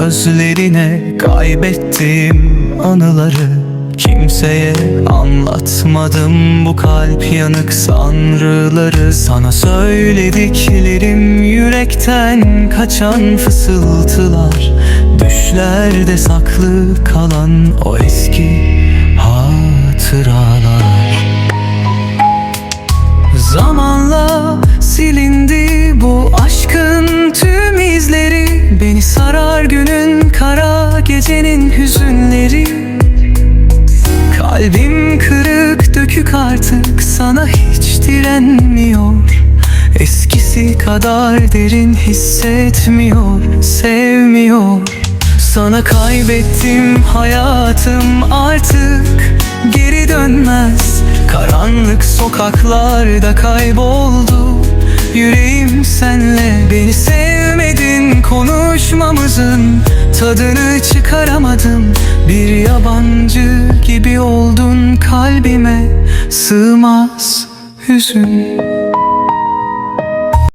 gözlerine Kaybettim anıları. Kimseye anlatmadım bu kalp yanık sanrıları. Sana söylediklerim yürekten kaçan fısıltılar. Düşlerde saklı kalan o eski günün kara gecenin hüzünleri. Kalbim kırık dökük artık sana hiç direnmiyor. Eskisi kadar derin hissetmiyor, sevmiyor. Sana kaybettim hayatım artık geri dönmez. Karanlık sokaklarda kayboldu Yüreğim senle beni sevmedin Konuşmamızın tadını çıkaramadım. Bir yabancı gibi oldun kalbime. Sığmaz hüzün